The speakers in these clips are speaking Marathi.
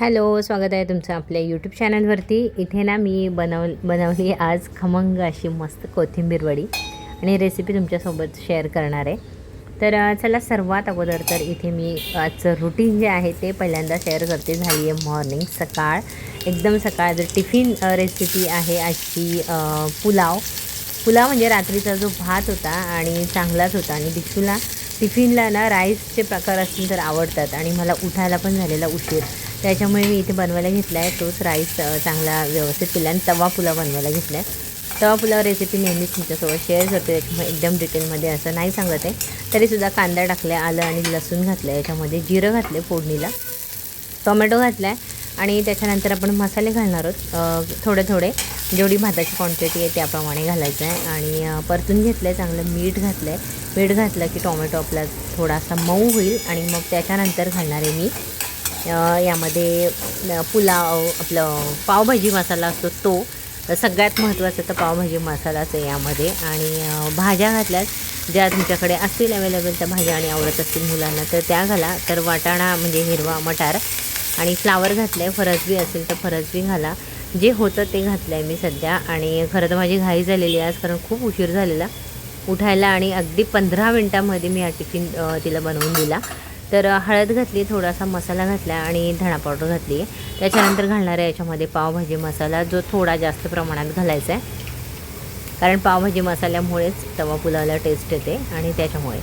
हॅलो स्वागत आहे तुमचं आपल्या यूट्यूब चॅनलवरती इथे ना मी बनव बनवली आज खमंग अशी मस्त कोथिंबीर वडी आणि रेसिपी तुमच्यासोबत शेअर करणार आहे. तर चला सर्वात अगोदर तर इथे मी आजचं रुटीन जे आहे ते पहिल्यांदा शेअर करते. झाली आहे मॉर्निंग सकाळ. एकदम सकाळ जर टिफिन रेसिपी आहे आजची पुलाव. पुलाव म्हणजे रात्रीचा जो भात होता आणि चांगलाच होता आणि दिक्षूला टिफिनला ना राईसचे प्रकार असतील तर आवडतात आणि मला उठायला पण झालेला उशीर. त्याच्यामुळे मी इथे बनवायला घेतला आहे तोच राईस चांगला व्यवस्थित केला आणि तवा पुलाव बनवायला घेतला आहे. तवा पुलाव रेसिपी नेहमीच तुमच्यासोबत शेअर करते. एकदम डिटेलमध्ये असं नाही सांगत आहे. तरीसुद्धा कांदा टाकला आहे आलं आणि लसूण घातलं आहे याच्यामध्ये जिरं घातलं फोडणीला. टोमॅटो घातला आहे आणि त्याच्यानंतर आपण मसाले घालणार आहोत. थोडे थोडे. जेवढी भाताची क्वांटिटी आहे त्याप्रमाणे घालायचं आहे. आणि परतून घेतलं आहे चांगलं मीठ घातलं आहे मीठ घातलं की टोमॅटो आपला थोडासा मऊ होईल. आणि मग त्याच्यानंतर घालणार आहे मी यामध्ये पुलाव आपलं पावभाजी मसाला असतो तो. तर सगळ्यात महत्त्वाचं तर पावभाजी मसालाच आहे यामध्ये. आणि भाज्या घातल्यात. ज्या तुमच्याकडे असतील अवेलेबल त्या भाज्या आणि आवडत असतील मुलांना तर त्या घाला. तर वाटाणा म्हणजे हिरवा मटार. आणि फ्लावर घातलं आहे फरसबी असेल तर फरसबी घाला. जे होतं ते घातलं आहे मी सध्या. आणि खरं तर माझी घाई झालेली आहे आज कारण खूप उशीर झालेला. उठायला आणि अगदी पंधरा मिनटामध्ये मी हा टिफिन तिला बनवून दिला. तर हळद घातली थोडासा मसाला घातला आणि धणा पावडर घातली आहे त्याच्यानंतर घालणार आहे याच्यामध्ये पावभाजी मसाला जो थोडा जास्त प्रमाणात घालायचा आहे कारण पावभाजी मसाल्यामुळेच तवा पुलावला टेस्ट येते आणि त्याच्यामुळे.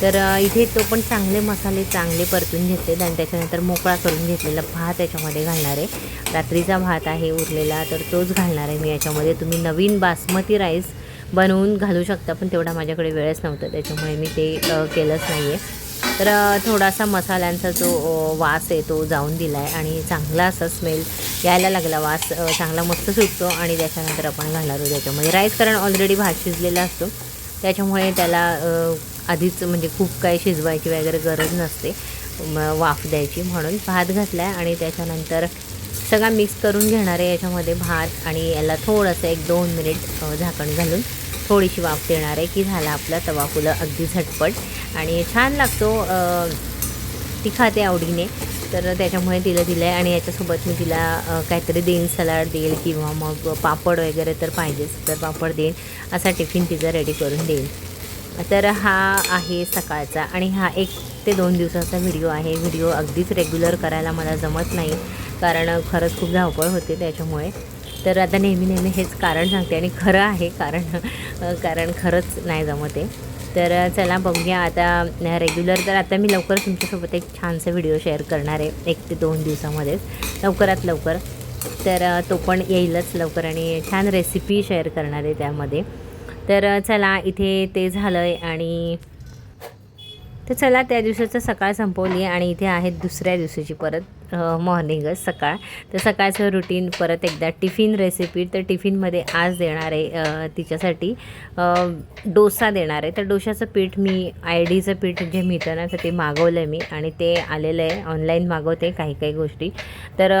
तर इथे तो पण चांगले मसाले चांगले परतून घेतलेत आणि त्याच्यानंतर मोकळा करून घेतलेला भात याच्यामध्ये घालणार आहे. रात्रीचा भात आहे उरलेला तर तोच घालणार आहे मी. याच्यामध्ये तुम्ही नवीन बासमती राईस बनवून घालू शकता पण तेवढा माझ्याकडे वेळच नव्हता. त्याच्यामुळे मी ते केलंच नाही आहे तर थोडासा मसाल्यांचा जो वास आहे तो जाऊन दिला आहे आणि चांगला असा स्मेल यायला लागला. वास चांगला मस्त सुटतो आणि त्याच्यानंतर आपण घालणार आहोत. त्याच्यामध्ये राईस कारण ऑलरेडी भात शिजलेला असतो. त्याच्यामुळे त्याला आधीच म्हणजे खूप काही शिजवायची वगैरे गरज नसते. वाफ द्यायची म्हणून भात घातला आहे आणि त्याच्यानंतर सगळा मिक्स करून घेणार आहे याच्यामध्ये भात आणि याला थोडंसं एक दोन मिनिट झाकण घालून थोडीशी वाफ देणार आहे की झाला आपला तवा फुलं अगदी झटपट. आणि छान लागतो ती खाते आवडीने. तर त्याच्यामुळे तिला दिलं आहे आणि याच्यासोबत मी तिला काहीतरी देईन सलाड देईल किंवा मग पापड वगैरे तर पाहिजेच. तर पापड देईन. असा टिफिन तिचा रेडी करून देईन. तर हा आहे सकाळचा आणि हा एक ते दोन दिवसाचा व्हिडिओ आहे. व्हिडिओ अगदीच रेग्युलर करायला मला जमत नाही कारण खरंच खूप धावपळ होते त्याच्यामुळे. तर आता नेहमी नेहमी हेच कारण सांगते आणि खरं आहे कारण कारण खरंच नाही जमत आहे तर चला बघूया आता रेग्युलर तर आता मी लवकर तुमच्यासोबत एक छानसा व्हिडिओ शेअर करणार आहे एक ते दोन दिवसामध्येच. लवकरात लवकर. तर तो पण येईलच लवकर आणि छान रेसिपी शेअर करणार आहे त्यामध्ये. तर चला इथे ते झालं आहे आणि तर चला त्या दिवसाचं सकाळ संपवली आहे आणि इथे आहेत दुसऱ्या दिवसाची परत मॉर्निंगच सकाळ. तर सकाळचं रुटीन परत एकदा टिफिन रेसिपी तर टिफिनमध्ये आज देणार आहे तिच्यासाठी डोसा देणार आहे. तर डोशाचं पीठ मी आय डीचं पीठ जे मिळतं ना तर ते मागवलं आहे मी आणि ते आलेलं आहे. ऑनलाईन मागवते काही काही गोष्टी. तर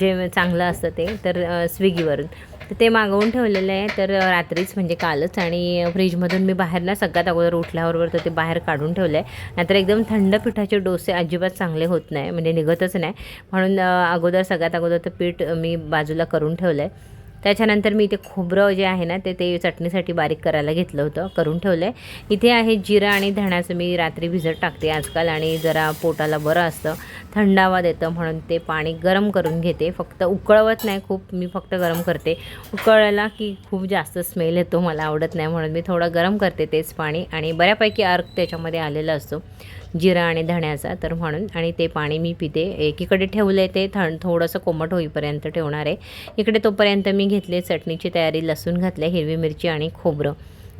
जे चांगलं असतं ते. तर स्विगीवरून. तर ते मागवून ठेवलेलं आहे. तर रात्रीच म्हणजे कालच आणि फ्रीजमधून मी बाहेरला सगळ्यात अगोदर उठल्याबरोबर तर ते बाहेर काढून ठेवलं आहे नाहीतर एकदम थंड पिठाचे डोसे अजिबात चांगले होत नाही म्हणजे निघतच नाही. म्हणून अगोदर सगळ्यात अगोदर तर पीठ मी बाजूला करून ठेवलं आहे त्याच्यानंतर मी इथे खोबरं जे आहे ना ते ते चटणीसाठी बारीक करायला घेतलं होतं करून ठेवलं आहे इथे आहे जिरं आणि धण्याचं मी रात्री भिजत टाकते आजकाल आणि जरा पोटाला बरं असतं. थंडावा देतं म्हणून ते पाणी गरम करून घेते. फक्त उकळवत नाही खूप मी फक्त गरम करते. उकळला की खूप जास्त स्मेल येतो मला आवडत नाही म्हणून मी थोडं गरम करते तेच पाणी आणि बऱ्यापैकी अर्क त्याच्यामध्ये आलेला असतो. जिरा आणि धण्याचा तर म्हणून आणि ते पाणी मी पिते. एकीकडे ठेवलं आहे ते थंड थोडंसं कोमट होईपर्यंत ठेवणार आहे. इकडे तोपर्यंत मी घेतले चटणीची तयारी लसूण घातले हिरवी मिरची आणि खोबरं.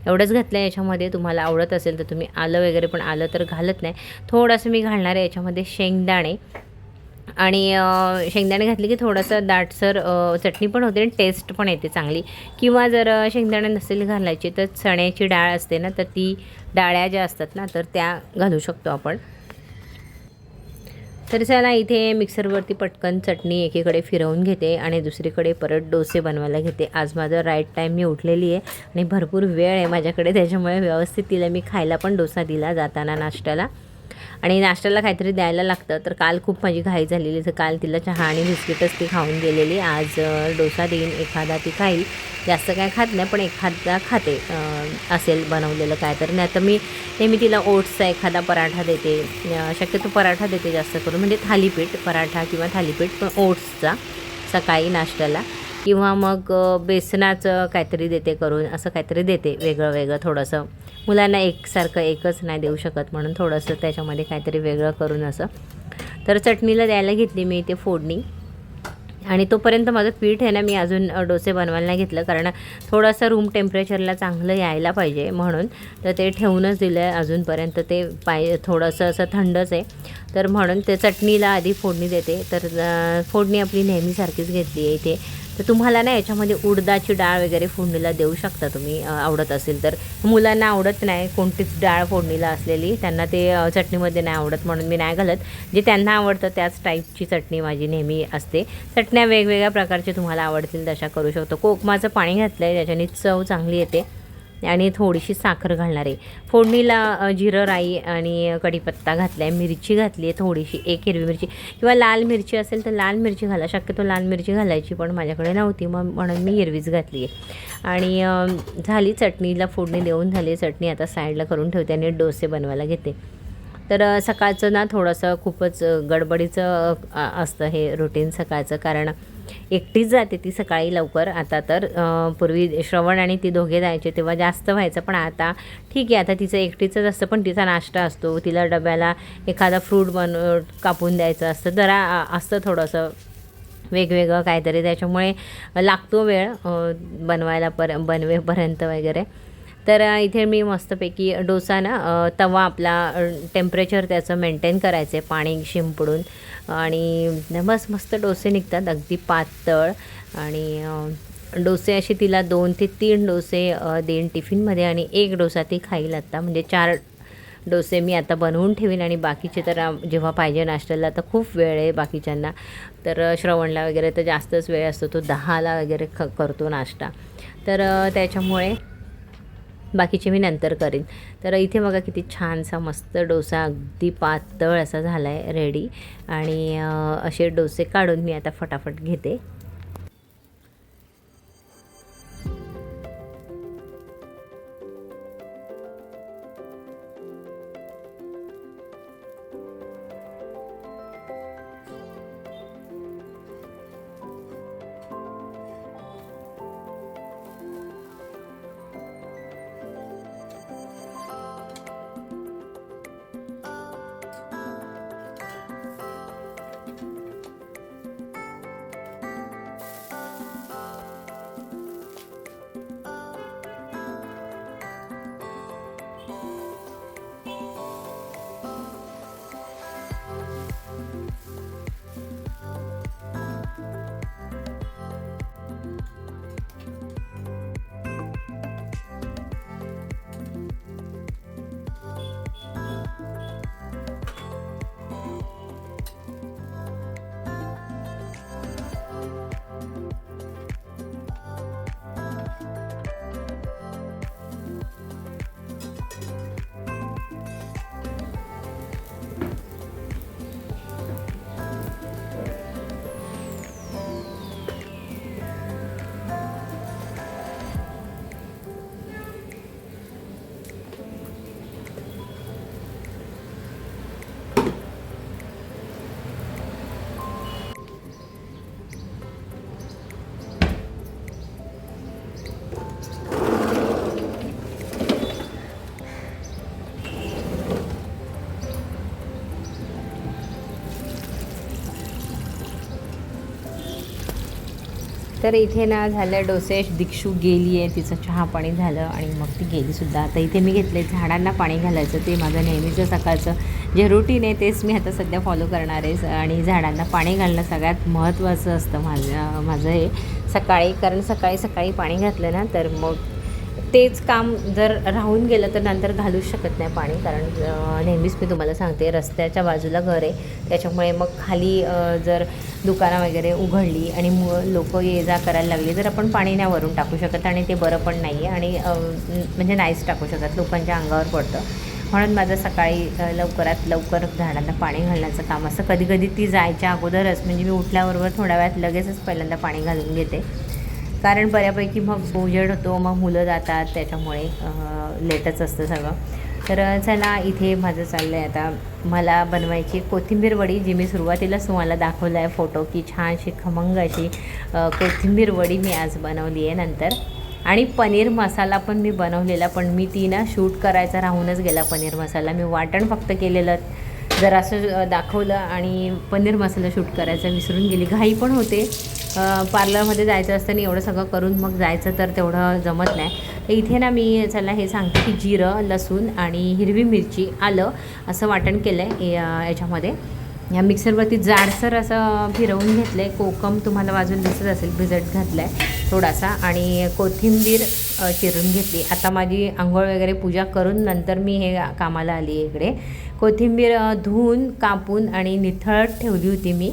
एवढंच घातलं आहे याच्यामध्ये. तुम्हाला आवडत असेल तर तुम्ही आलं वगैरे पण आलं तर घालत नाही. थोडंसं मी घालणार आहे याच्यामध्ये शेंगदाणे. आणि शेंगदाणे घातले की थोडंसं दाटसर चटणी पण होते आणि टेस्ट पण येते चांगली. किंवा जर शेंगदाणे नसेल घालायचे तर चण्याची डाळ असते ना तर ती डाळ्या ज्या असतात ना तर त्या घालू शकतो आपण. तर चला इथे मिक्सरवरती पटकन चटणी एकीकडे फिरवून घेते आणि दुसरीकडे परत डोसे बनवायला घेते. आज माझं राईट टाईम मी उठलेली आहे आणि भरपूर वेळ आहे माझ्याकडे त्याच्यामुळे व्यवस्थित तिला मी खायला पण डोसा दिला जाताना नाश्त्याला. आणि नाश्त्याला काहीतरी द्यायला लागतं. तर काल खूप माझी घाई झालेली. तर काल तिला चहा आणि बिस्किटच ती खाऊन गेलेली. आज डोसा देईन एखादा ती खाईल. जास्त काय खात नाही पण एखादा खाते. असेल बनवलेलं काय तर. नाही तर मी नेहमी तिला ओट्सचा एखादा पराठा देते. शक्यतो पराठा देते जास्त करून. म्हणजे थालीपीठ पराठा किंवा थालीपीठ पण ओट्सचा सकाळी नाश्त्याला. किंवा मग बेसनाचं काहीतरी देते करून असं काहीतरी देते वेगळं वेगळं थोडंसं. मुलांना एकसारखं एकच नाही देऊ शकत म्हणून थोडंसं त्याच्यामध्ये काहीतरी वेगळं करून असं. तर चटणीला द्यायला घेतली मी इथे फोडणी. आणि तोपर्यंत माझं पीठ आहे ना मी अजून डोसे बनवायला नाही घेतलं. कारण थोडंसं रूम टेम्परेचरला चांगलं यायला पाहिजे म्हणून. तर ते ठेवूनच दिलं आहे अजूनपर्यंत. ते पाय थोडंसं असं थंडच आहे. तर म्हणून ते चटणीला आधी फोडणी देते. तर फोडणी आपली नेहमीसारखीच घेतली आहे इथे. तर तुम्हाला ना याच्यामध्ये उडदाची डाळ वगैरे फोडणीला देऊ शकता तुम्ही आवडत असेल तर. मुलांना आवडत नाही कोणतीच डाळ फोडणीला असलेली त्यांना ते चटणीमध्ये नाही आवडत म्हणून मी नाही घालत. जे त्यांना आवडतं त्याच टाईपची चटणी माझी नेहमी असते. चटण्या वेगवेगळ्या प्रकारचे तुम्हाला आवडतील तशा करू शकतो. कोकमाचं पाणी घातलं आहे त्याच्याने चव चांगली येते. आणि थोडीशी साखर घालणार आहे. फोडणीला जिरं राई आणि कढीपत्ता घातला आहे मिरची घातली आहे थोडीशी एक हिरवी मिरची. किंवा लाल मिरची असेल तर लाल मिरची घाला. शक्यतो लाल मिरची घालायची पण माझ्याकडे नव्हती मग म्हणून मी हिरवीच घातली आहे आणि झाली चटणीला फोडणी देऊन झाली चटणी आता साईडला करून ठेवते आणि डोसे बनवायला घेते. तर सकाळचं ना थोडंसं खूपच गडबडीचं असतं हे रुटीन सकाळचं. कारण एकटीच जाते ती सकाळी लवकर. आता तर पूर्वी श्रवण आणि ती दोघे जायचे तेव्हा जास्त व्हायचं पण आता ठीक आहे. आता तिचं एकटीचंच असतं पण तिचा नाश्ता असतो. तिला डब्याला एखादा फ्रूट बन कापून द्यायचं असतं. जरा असतं थोडंसं वेगवेगळं काहीतरी. त्याच्यामुळे लागतो वेळ बनवायला पर बनवेपर्यंत वगैरे. तर इथे मी मस्तपैकी डोसा ना तवा आपला टेम्परेचर त्याचं मेंटेन करायचं आहे पाणी शिंपडून. आणि बस मस्त डोसे निघतात अगदी पातळ. आणि डोसे असे तिला दोन ते तीन डोसे देईन टिफिनमध्ये आणि एक डोसा ती खाईल आत्ता म्हणजे चार डोसे मी आता बनवून ठेवीन आणि बाकीचे तर जेव्हा पाहिजे नाश्त्याला तर खूप वेळ आहे बाकीच्यांना. तर श्रवणला वगैरे तर जास्तच वेळ असतो तो दहाला वगैरे ख करतो नाश्ता. तर त्याच्यामुळे बाकीचे मी नंतर करीन. तर इथे बघा किती छानसा मस्त डोसा अगदी पातळ असा झाला आहे रेडी आणि असे डोसे काढून मी आता फटाफट घेते. तर इथे ना झालं डोसेश दीक्षू गेली आहे तिचं चहा पाणी झालं आणि मग ती गेलीसुद्धा आता इथे मी घेतले झाडांना पाणी घालायचं ते माझं नेहमीचं सकाळचं जे रुटीन आहे तेच मी आता सध्या फॉलो करणार आहे. आणि झाडांना पाणी घालणं सगळ्यात महत्त्वाचं असतं माझं माझं हे. सकाळी कारण सकाळी सकाळी पाणी घातलं ना तर मग तेच काम जर राहून गेलं तर नंतर घालूच शकत नाही पाणी कारण नेहमीच मी तुम्हाला सांगते रस्त्याच्या बाजूला घर आहे. त्याच्यामुळे मग खाली जर दुकानं वगैरे उघडली आणि मु लोक ये जा करायला लागली तर आपण पाणी नाही वरून टाकू शकत आणि ते बरं पण नाही आहे आणि म्हणजे नाहीच टाकू शकत. लोकांच्या अंगावर पडतं. म्हणून माझं सकाळी लवकरात लवकर झाडांना पाणी घालण्याचं काम असतं कधी कधी ती जायच्या अगोदरच म्हणजे मी उठल्याबरोबर थोड्या वेळात लगेचच पहिल्यांदा पाणी घालून घेते. कारण बऱ्यापैकी मग उजेड होतो मग मुलं जातात त्याच्यामुळे लेटच असतं सगळं. तर चला इथे माझं चाललं आहे आता. मला बनवायची कोथिंबीर वडी जी मी सुरुवातीलाच तुम्हाला दाखवलं आहे फोटो की छानशी खमंग अशी कोथिंबीर वडी मी आज बनवली आहे नंतर. आणि पनीर मसाला पण मी बनवलेला पण मी ती ना शूट करायचा राहूनच गेला पनीर मसाला. मी वाटण फक्त केलेलं जरासं दाखवलं आणि पनीर मसाला शूट करायचा विसरून गेली. घाई पण होते. पार्लरमध्ये जायचं असतं आणि एवढं सगळं करून मग जायचं तर तेवढं जमत नाही. तर इथे ना मी चला हे सांगते की जिरं लसूण आणि हिरवी मिरची आलं असं वाटण केलं आहे याच्यामध्ये. या मिक्सरवरती जाडसर असं फिरवून घेतलं आहे कोकम तुम्हाला वाजून दिसत असेल भिजत घातला आहे थोडासा. आणि कोथिंबीर चिरून घेतली. आता माझी आंघोळ वगैरे पूजा करून नंतर मी हे कामाला आली इकडे. कोथिंबीर धुऊन धुवून कापून आणि निथळत ठेवली होती मी.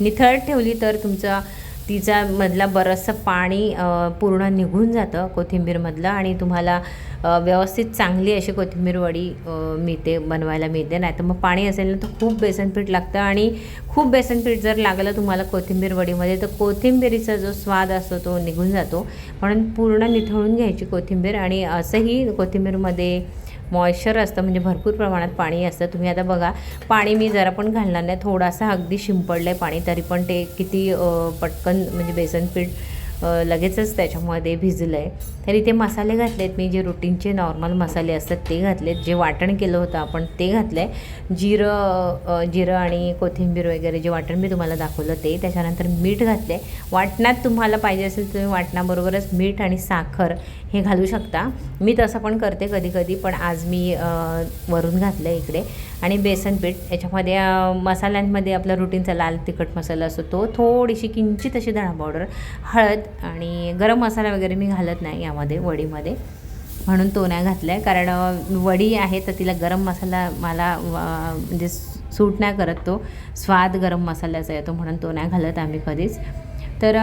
निथळ ठेवली तर तुमचा तिचा मधला बरंचसं पाणी पूर्ण निघून जातं कोथिंबीरमधलं आणि तुम्हाला व्यवस्थित चांगली अशी कोथिंबीर वडी मिळते बनवायला मिळते. नाही तर मग पाणी असेल ना तर खूप बेसनपीठ लागतं आणि खूप बेसनपीठ जर लागलं तुम्हाला कोथिंबीर वडीमध्ये तर कोथिंबीरीचा जो स्वाद असतो तो निघून जातो. म्हणून पूर्ण निथळून घ्यायची कोथिंबीर आणि असंही कोथिंबीरमध्ये मॉइश्चर असतं म्हणजे भरपूर प्रमाणात पाणी असतं. तुम्ही आता बघा पाणी मी जरा पण घालणार नाही. थोडासा अगदी शिंपडलं आहे पाणी तरी पण ते किती पटकन म्हणजे बेसन पीठ लगेचच त्याच्यामध्ये भिजलं आहे तर इथे मसाले घातलेत मी जे रुटीनचे नॉर्मल मसाले असतात ते घातलेत. जे वाटण केलं होतं आपण ते घातलं आहे जिरं जिरं आणि कोथिंबीर वगैरे जे वाटण मी तुम्हाला दाखवलं ते त्याच्यानंतर मीठ घातलं आहे वाटणात तुम्हाला पाहिजे असेल तुम्ही वाटणाबरोबरच मीठ आणि साखर हे घालू शकता. मी तसं पण करते कधी कधी पण आज मी वरून घातलं आहे इकडे. आणि बेसन पीठ याच्यामध्ये मसाल्यांमध्ये आपला रुटीनचा लाल तिखट मसाला असतो तो थोडीशी किंचित अशी धणा पावडर हळद आणि गरम मसाला वगैरे मी घालत नाही यामध्ये वडीमध्ये. म्हणून तो नाही घातला आहे कारण वडी आहे तर तिला गरम मसाला मला म्हणजे सूट नाही करत तो. स्वाद गरम मसाल्याचा येतो म्हणून तो नाही घालत आम्ही कधीच. तर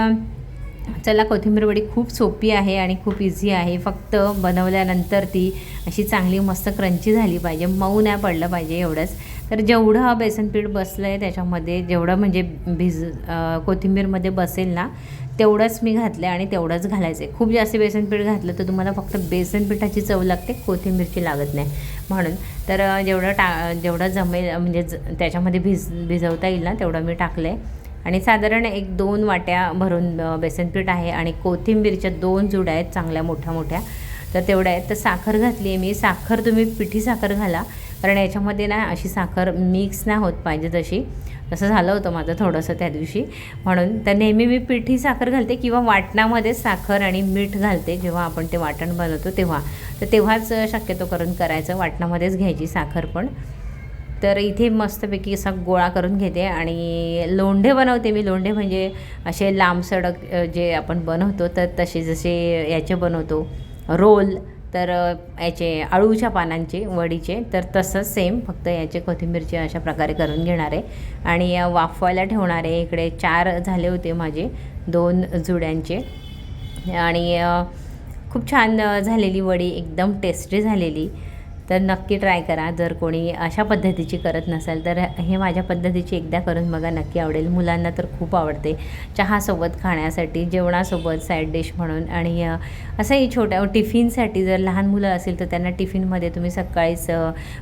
चला कोथिंबीर वडी खूप सोपी आहे आणि खूप इझी आहे. फक्त बनवल्यानंतर ती अशी चांगली मस्त क्रंची झाली पाहिजे. मऊ नाही पडलं पाहिजे एवढंच. तर जेवढं बेसन पीठ बसलं आहे त्याच्यामध्ये जेवढं म्हणजे भिज कोथिंबीरमध्ये बसेल ना तेवढंच मी घातलं आहे आणि तेवढंच घालायचं आहे खूप जास्त बेसन पीठ घातलं तर तुम्हाला फक्त बेसन पिठाची चव लागते कोथिंबीरची लागत नाही. म्हणून तर जेवढं टा जेवढं जमेल म्हणजे ज त्याच्यामध्ये भिज भिजवता येईल ना तेवढं मी टाकलं आहे आणि साधारण एक दोन वाट्या भरून बेसनपीठ बेसन पीठ आहे आणि कोथिंबीरच्या दोन जुड्या आहेत चांगल्या मोठ्या मोठ्या. तर तेवढ्या आहेत. तर साखर घातली आहे मी. साखर तुम्ही पिठी साखर घाला. कारण याच्यामध्ये ना अशी साखर मिक्स नाही होत पाहिजे तशी. तसं झालं होतं माझं थोडंसं त्या दिवशी. म्हणून तर नेहमी मी पिठी साखर घालते किंवा वाटणामध्ये साखर आणि मीठ घालते जेव्हा आपण ते वाटण बनवतो तेव्हा. तर तेव्हाच शक्यतो करून करायचं. वाटणामध्येच घ्यायची साखर पण. तर इथे मस्तपैकी असा गोळा करून घेते आणि लोंढे बनवते मी. लोंढे म्हणजे असे लांब सडक जे आपण बनवतो तर तसे जसे याचे बनवतो. रोल तर याचे अळूच्या पानांचे वडीचे तर तसंच सेम फक्त याचे कोथिंबीरचे अशा प्रकारे करून घेणार. आहे आणि वाफवायला ठेवणार आहे इकडे चार झाले होते माझे दोन जुड्यांचे. आणि खूप छान झालेली वडी एकदम टेस्टी झालेली. तर नक्की ट्राय करा. जर कोणी अशा पद्धतीची करत नसेल तर हे माझ्या पद्धतीची एकदा करून बघा नक्की आवडेल. मुलांना तर खूप आवडते. चहासोबत खाण्यासाठी जेवणासोबत साईड डिश म्हणून. आणि असंही छोट्या टिफिनसाठी जर लहान मुलं असेल तर त्यांना टिफिनमध्ये तुम्ही सकाळीच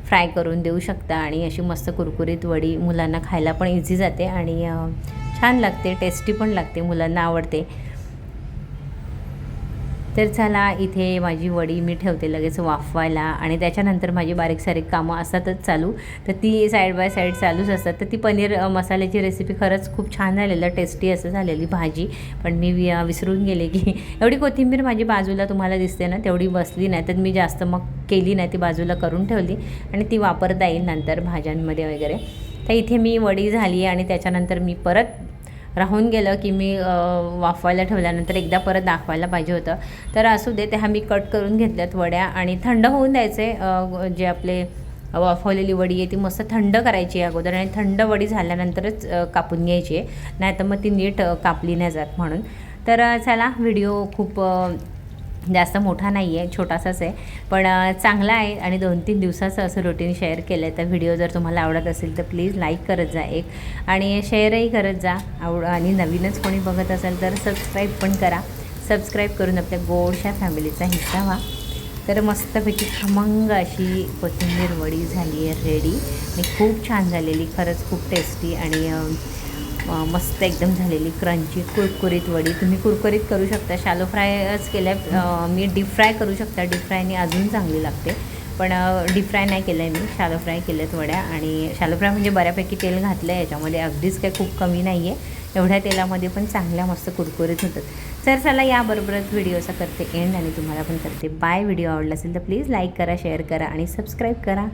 फ्राय करून देऊ शकता. आणि अशी मस्त कुरकुरीत वडी मुलांना खायला पण इझी जाते. आणि छान लागते टेस्टी पण लागते मुलांना आवडते. तर चला इथे माझी वडी मी ठेवते लगेच वाफवायला आणि त्याच्यानंतर माझी बारीक सारीक कामं असतातच चालू. तर ती साईड बाय साईड चालूच असतात. तर ती पनीर मसाल्याची रेसिपी खरंच खूप छान झालेलं टेस्टी असं झालेली भाजी. पण मी वि- विसरून गेले की एवढी कोथिंबीर माझी बाजूला तुम्हाला दिसते ना तेवढी बसली नाही. तर मी जास्त मग केली नाही ती बाजूला करून ठेवली आणि ती वापरता येईल नंतर भाज्यांमध्ये वगैरे. तर इथे मी वडी झाली आणि त्याच्यानंतर मी परत राहून गेलं की मी वाफवायला ठेवल्यानंतर एकदा परत दाखवायला पाहिजे होतं. तर असू दे त्या मी कट करून घेतल्यात वड्या आणि थंड होऊन द्यायचे जे आपले वाफवलेली वडी आहे ती मस्त थंड करायची आहे अगोदर आणि थंड वडी झाल्यानंतरच कापून घ्यायची आहे. नाही तर मग ती नीट कापली नाही जात म्हणून. तर चला व्हिडिओ खूप जास्त मोठा नाही आहे छोटासाच आहे. पण चांगला आहे आणि दोन तीन दिवसाचं असं रुटीन शेअर केलं आहे तर व्हिडिओ जर तुम्हाला आवडत असेल तर प्लीज लाईक करत जा एक. आणि शेअरही करत जा. आवड आणि नवीनच कोणी बघत असेल तर सबस्क्राईब पण करा. सबस्क्राईब करून आपल्या गोडशा फॅमिलीचा हिस्सा व्हा. तर मस्तपैकी खमंग अशी कोथिंबीर वडी झाली आहे रेडी आणि खूप छान झालेली खरंच खूप टेस्टी आणि मस्त एकदम झालेली क्रंची कुरकुरीत वडी. तुम्ही कुरकुरीत करू शकता. शालो फ्रायच केल्या मी डीप फ्राय करू शकता. डीप फ्रायने अजून चांगली लागते. पण डीप फ्राय नाही केलं आहे मी. शालो फ्राय केल्यात वड्या. आणि शालो फ्राय म्हणजे बऱ्यापैकी तेल घातलं आहे याच्यामध्ये. अगदीच काही खूप कमी नाही आहे एवढ्या तेलामध्ये पण चांगल्या मस्त कुरकुरीत होतात. तर चला याबरोबरच व्हिडिओचा करते एंड आणि तुम्हाला पण करते. बाय व्हिडिओ आवडला असेल तर प्लीज लाईक करा शेअर करा आणि सबस्क्राईब करा.